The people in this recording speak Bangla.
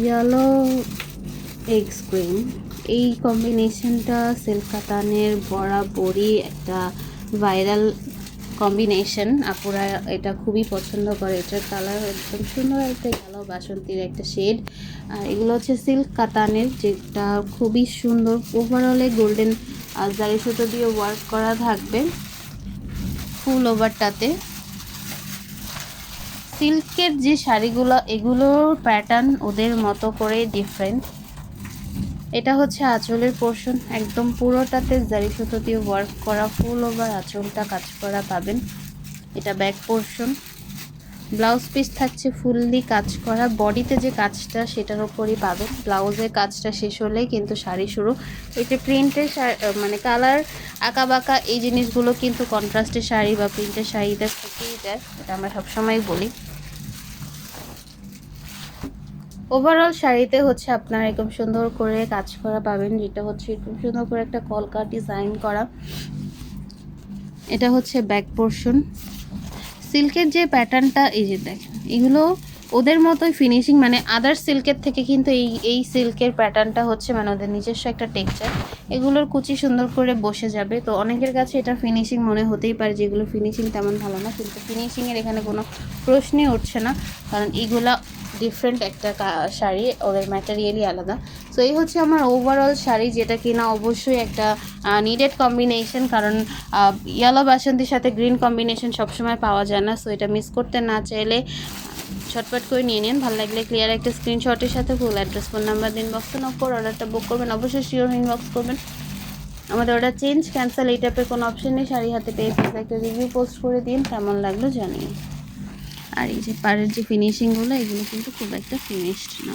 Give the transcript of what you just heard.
ইয়েলো এগস ক্রিম এই কম্বিনেশনটা সিল্ক কাতানের বরাবরই একটা ভাইরাল কম্বিনেশন আপুরা এটা খুবই পছন্দ করে। এটার কালার একদম সুন্দর একটা কালো বাসন্তীর একটা শেড আর এগুলো হচ্ছে সিল্ক কাতানের যেটা খুবই সুন্দর। ওভারঅলে গোল্ডেন জারি সুতো দিয়ে ওয়ার্ক করা থাকবে। ফুল ওভারটাতে সিল্কের যে শাড়িগুলো, এগুলোর প্যাটার্ন ওদের মতো করে ডিফারেন্ট এটা হচ্ছে আঁচলের পোর্শন একদম পুরোটাতে জারি সুতো দিয়ে ওয়ার্ক করা ফুল ওভার আঁচলটা কাজ করা পাবেন। এটা ব্যাক পোর্শন ব্লাউজ পিস থাকছে ফুললি কাজ করা। বডিতে যে কাজটা, সেটার ওপরই পাবেন। ব্লাউজের কাজটা শেষ হলেই কিন্তু শাড়ি শুরু। এটা প্রিন্টের মানে কালার আঁকা বাঁকা এই জিনিসগুলো কিন্তু কন্ট্রাস্টের শাড়ি বা প্রিন্টের শাড়িতে থেকেই যায়। এটা আমরা সবসময় বলি। ওভারঅল শাড়িতে হচ্ছে আপনার এরকম সুন্দর করে কাজ করা পাবেন, যেটা হচ্ছে এরকম সুন্দর করে একটা কলকা ডিজাইন করা। এটা হচ্ছে ব্যাক পোর্শন সিল্কের যে প্যাটার্নটা এই যে দেখেন, এগুলো ওদের মতোই ফিনিশিং মানে আদার সিল্কের থেকে কিন্তু এই এই সিল্কের প্যাটার্নটা হচ্ছে মানে ওদের নিজস্ব একটা টেক্সচার এগুলোর কুচি সুন্দর করে বসে যাবে। তো অনেকের কাছে এটা ফিনিশিং মনে হতেই পারে যেগুলো ফিনিশিং তেমন ভালো না, কিন্তু ফিনিশিংয়ের এখানে কোনো প্রশ্নই উঠছে না। কারণ এগুলা ডিফারেন্ট একটা শাড়ি, ওদের ম্যাটেরিয়ালই আলাদা। সো এই হচ্ছে আমার ওভারঅল শাড়ি, যেটা কিনা অবশ্যই একটা নিডেড কম্বিনেশন কারণ ইয়েলো বাসন্তীর সাথে গ্রিন কম্বিনেশন সবসময় পাওয়া যায় না। সো এটা মিস করতে না চাইলে ছটপট করে নিয়ে নিন। ভালো লাগলে ক্লিয়ার একটা স্ক্রিনশটের সাথে ফুল অ্যাড্রেস ফোন নাম্বার দিন বক্সে নক অর্ডারটা বুক করবেন। অবশ্যই শিওর ইনবক্স করবেন। আমাদের অর্ডার চেঞ্জ ক্যান্সেল এই টাইপের কোনো অপশন নেই। শাড়ি হাতে পেয়ে একটা রিভিউ পোস্ট করে দিন। কেমন লাগল জানিয়ে। আর এই যে পাড়ের যে ফিনিশিংগুলো এগুলো কিন্তু খুব একটা ফিনিশড না।